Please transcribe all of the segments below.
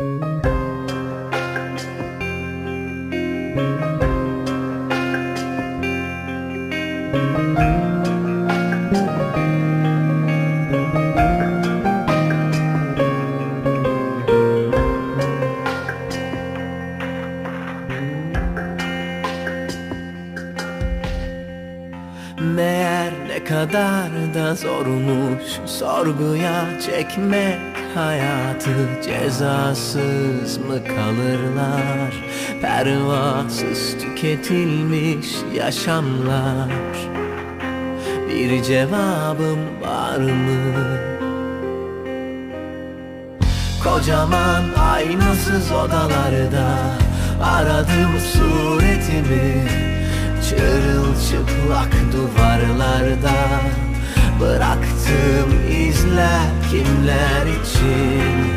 Música Meğer ne kadar da zormuş sorguya çekmek hayatı. Cezasız mı kalırlar? Pervasız tüketilmiş yaşamlar. Bir cevabım var mı? Kocaman aynasız odalarda Aradım suretimi Çırılçıplak duvarlarda Bıraktığım izler kimler için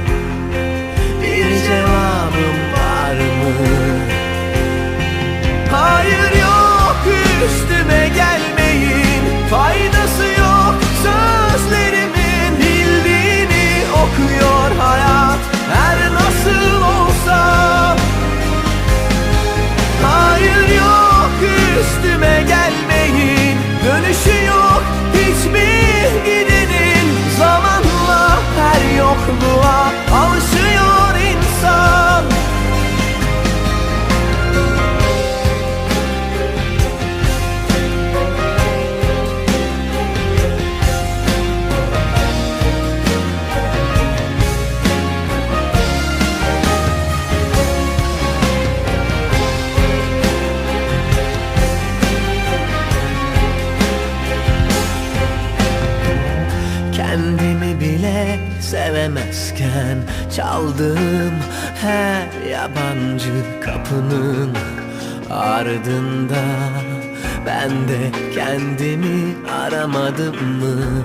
sevemezken Çaldığım her yabancı kapının ardında Ben de kendimi aramadım mı?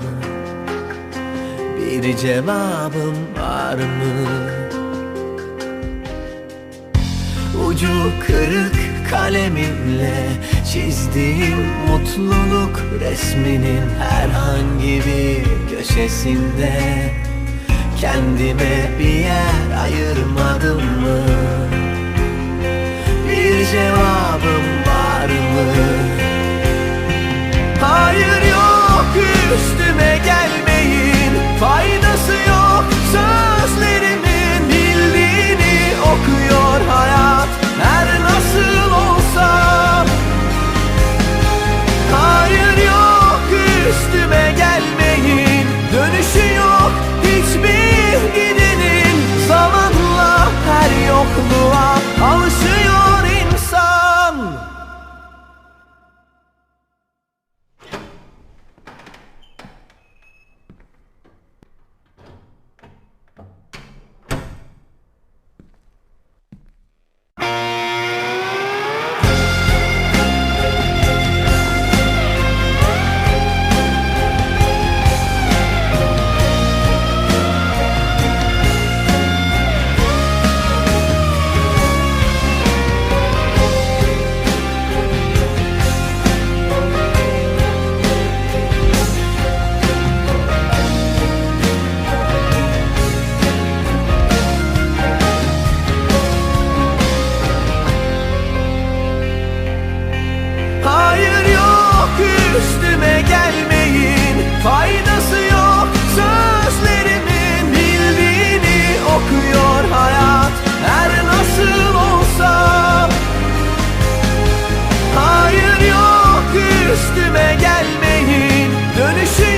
Bir cevabım var mı? Ucu kırık kalemimle çizdiğim mutluluk resminin herhangi bir köşesinde kendime bir yer ayırmadım mı? Bir cevabım var mı?